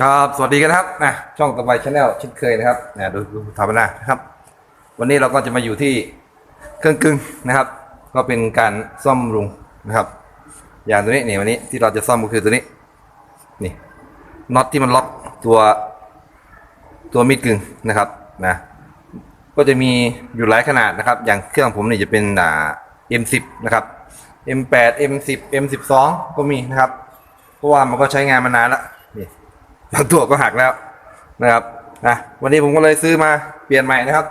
ครับสวัสดีกันนะครับนะช่องตะไบชาแนลช่นเคยนะครับนะดูดูธรรมนานะครับ วันนี้เราก็จะมาอยู่ที่เครื่องกึ่งนะครับ ก็เป็นการซ่อมรุงนะครับ อย่างตัวนี้นี่วันนี้ที่เราจะซ่อมก็คือตัวนี้นี่น็อตที่มันล็อกตัวตัวมีดกึ่งนะครับนะก็จะมีอยู่หลายขนาดนะครับ อย่างเครื่องผมนี่จะเป็นอ่า M10 นะครับ M8 M10 M12 ก็มีนะครับเพราะว่ามันก็ใช้งานมานานแล้วนี่ บางตัวก็หักแล้วนะครับนะวันนี้ผมก็เลยซื้อมาเปลี่ยนใหม่นะครับ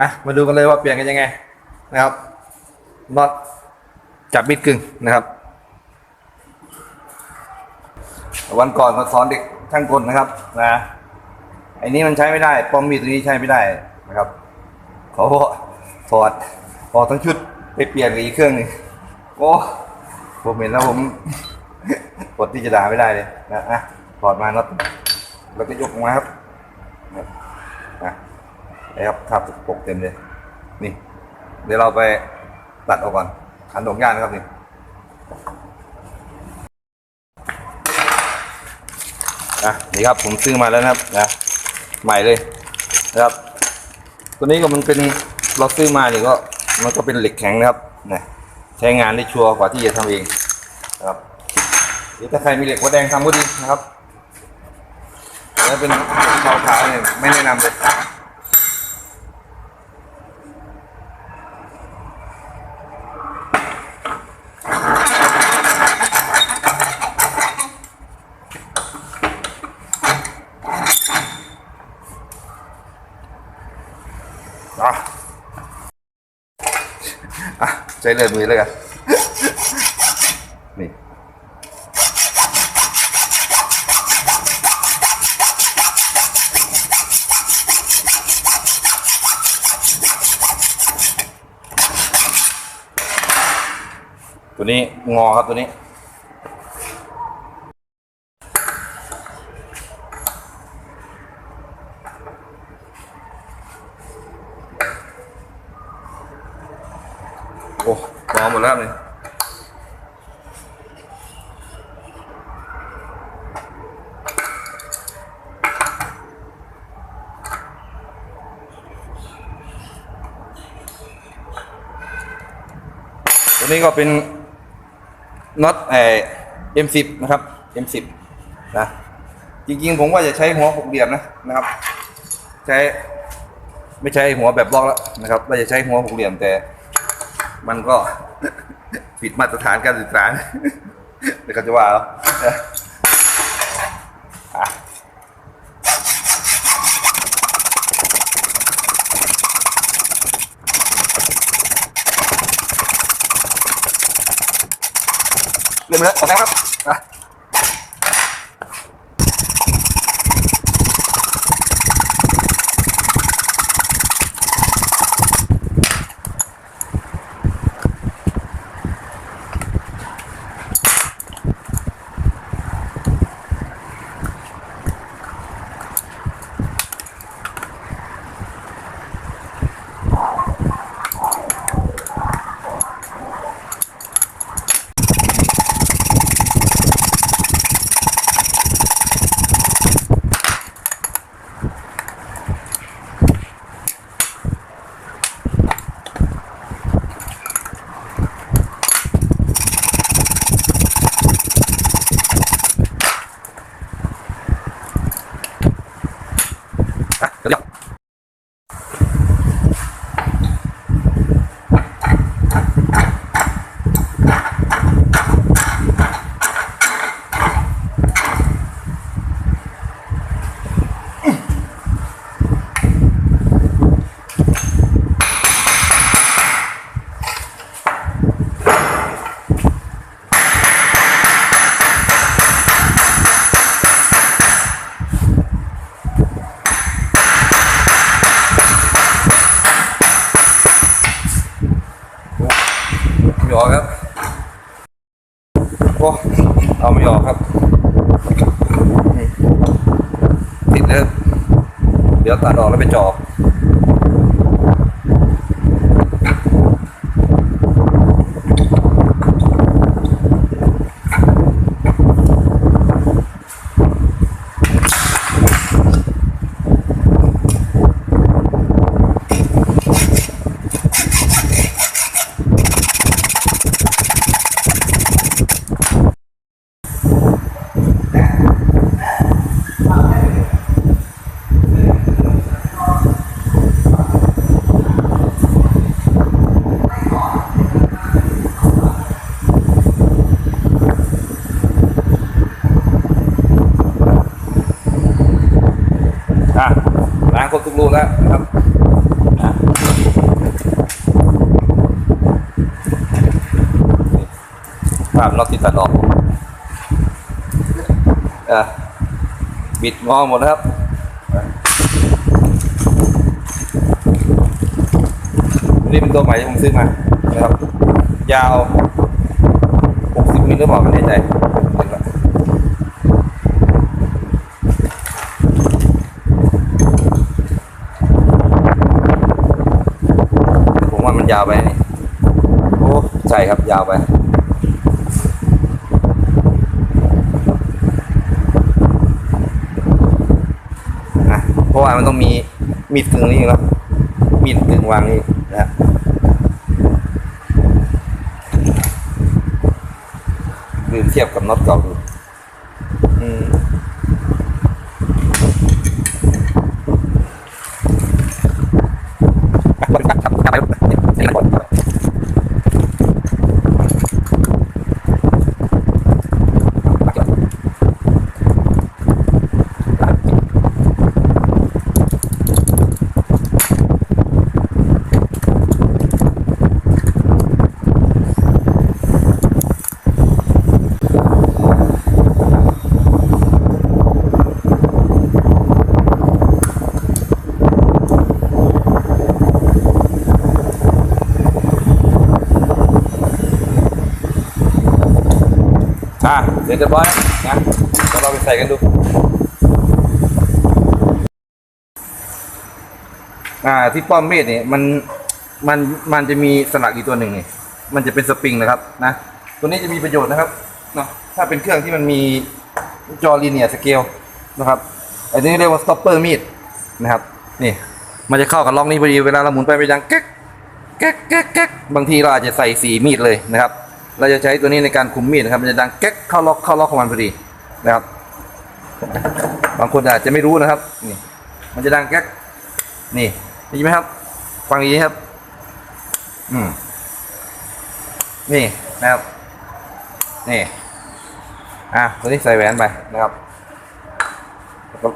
อะมาดูกันเลยว่าเปลี่ยนกันยังไงนะครับน็อตจับมิดกึ่งนะครับ วันก่อนมาสอนเด็กช่างกลนะครับนะไอ้นี้มันใช้ไม่ได้ป้อมมีดตัวนี้ใช้ไม่ได้นะครับเขาถอดออกทั้งชุดไปเปลี่ยนกับอีกเครื่องนึงโอ้ผมเห็นแล้วผมกดที่จะด่าไม่ได้เลยนะอะ ถอดมาน็อตแล้วก็ยกมาครับนะครับทับปกเต็มเลย นี่ เดี๋ยวเราไปตัดออกก่อน ขันดอกย่านนะครับนี่อะนี่ครับผมซื้อมาแล้วนะครับนะใหม่เลยนะครับ ตัวนี้ก็มันเป็นเราซื้อมาเนี่ยก็มันก็เป็นเหล็กแข็งนะครับนะใช้งานได้ชัวร์กว่าที่จะทำเองนะครับหรือถ้าใครมีเหล็กหัวแดงทำก็ดีนะครับ แล้วเป็นเตาขาเนี่ยไม่แนะนำเลยอะอะใช้เลือดมือเลยกัน ตัวนี้งอครับตัวนี้ โอ้งอหมดแล้วนี่ตัวนี้ก็เป็น น็อตเอ็มสิบนะครับ M10 นะจริงๆ ผมว่าจะใช้หัวหกเหลี่ยมนะนะครับ ใช้ ไม่ใช้หัวแบบบล็อกแล้วนะครับเราจะใช้หัวหกเหลี่ยมแต่ มันก็ผิดมาตรฐานการสื่อสารเดี๋ยวเขาจะว่าเอา เริ่มแล้วออกแล้วครับอะ อะเดี๋ยวไม่ออกครับ โอ้ เอาไม่ออกครับติดเลยเดี๋ยวตัดออก แล้วไปจอบ ครบทุกรูแล้วนะครับภาพน็อตที่ตัดออกอะบิดงอหมดนะครับนี่เป็นตัวใหม่ที่ผมซื้อมานะครับ ยาว 60มิลหรือเปล่าไม่แน่ใจเห็นละ ผมว่ามัน ยาวไปนี่โอ้ใช่ครับยาวไปนะเพราะว่ามันต้องมีมีดกึ่งนี่เนาะมีดกึ่งวางนี่นะฮะลืมเทียบกับน็อตเก่าดูอืมอะกลับกลับกลับไปเนี่ยเห็นแล้วก่อน อะเสร็จเรียบร้อยนะเราไปใส่กันดู อ่า ที่ป้อมมีดเนี่ยมันมันมันจะมีสลักอีกตัวหนึ่งนี่มันจะเป็นสปริงนะครับ นะตัวนี้จะมีประโยชน์นะครับเนาะถ้าเป็นเครื่องที่มันมีจอลีเนียสเกลนะครับอ้นี่เรียกว่าสต็อปเปอร์มีดนะครับ นี่ มันจะเข้ากับล็อกนี้พอดีเวลาเราหมุนไปไปดังแก๊กแก๊กแก๊กแก๊กบางทีเราอาจจะใส่สีมีดเลยนะครับ เราจะใช้ตัวนี้ในการคุมมีดนะครับ มันจะดังแก๊กเข้าล็อกเข้าล็อกของมันพอดีนะครับ บางคนอาจจะไม่รู้นะครับ นี่ มันจะดังแก๊ก นี่ได้ยินไหมครับ ฟังดีครับ อืม นี่นะครับ นี่ อะตัวนี้ใส่แหวนไปนะครับแล้วก็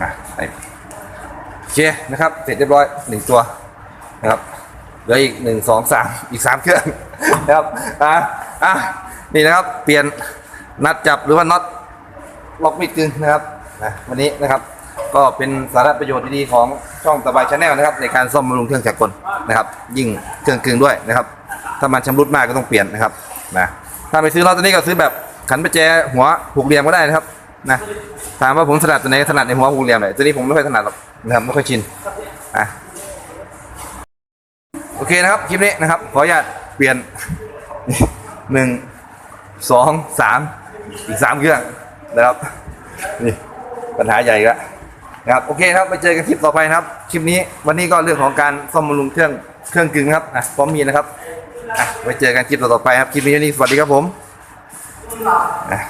อะใส่โอเคนะครับ เสร็จเรียบร้อยหนึ่งตัวนะครับ เหลืออีกหนึ่งสองสามอีกสามเครื่องนะครับอะอะนี่นะครับ เปลี่ยนนัดจับหรือว่าน็อตล็อกมิดกึ่งนะครับนะวันนี้นะครับ ก็เป็นสาระประโยชน์ดีๆของช่องตะบายชาแนลนะครับ ในการซ่อมบำรุงเครื่องจักรกลนะครับ ยิ่งเครื่องกึงด้วยนะครับ ถ้ามันชำรุดมากก็ต้องเปลี่ยนนะครับนะถ้าไปซื้อรถตัวนี้ก็ซื้อแบบขันประแจหัวผูกเหลี่ยมก็ได้นะครับนะถามว่าผมถนัดตัวไหนถนัดในหัวผูกเหลี่ยมไหนตัวนี้ผมไม่ค่อยถนัดหรอกนะครับไม่ค่อยชินอะ อเคนะครับ คลิปนี้นะครับ ขออนุญาตเปลี่ยนหนึ่งสองสามอีกสามเครื่องนะครับนี่ปัญหาใหญ่ละนะครับโอเคครับไปเจอกันคลิปต่อไปนะครับ คลิปนี้วันนี้ก็เรื่องของการซ่อมบำรุงเครื่องเครื่องกึ่งนะครับอะพร้อมมีนะครับอะไปเจอกันคลิปต่อไปครับคลิปนี้นนี้สวัสดีครับผมอะ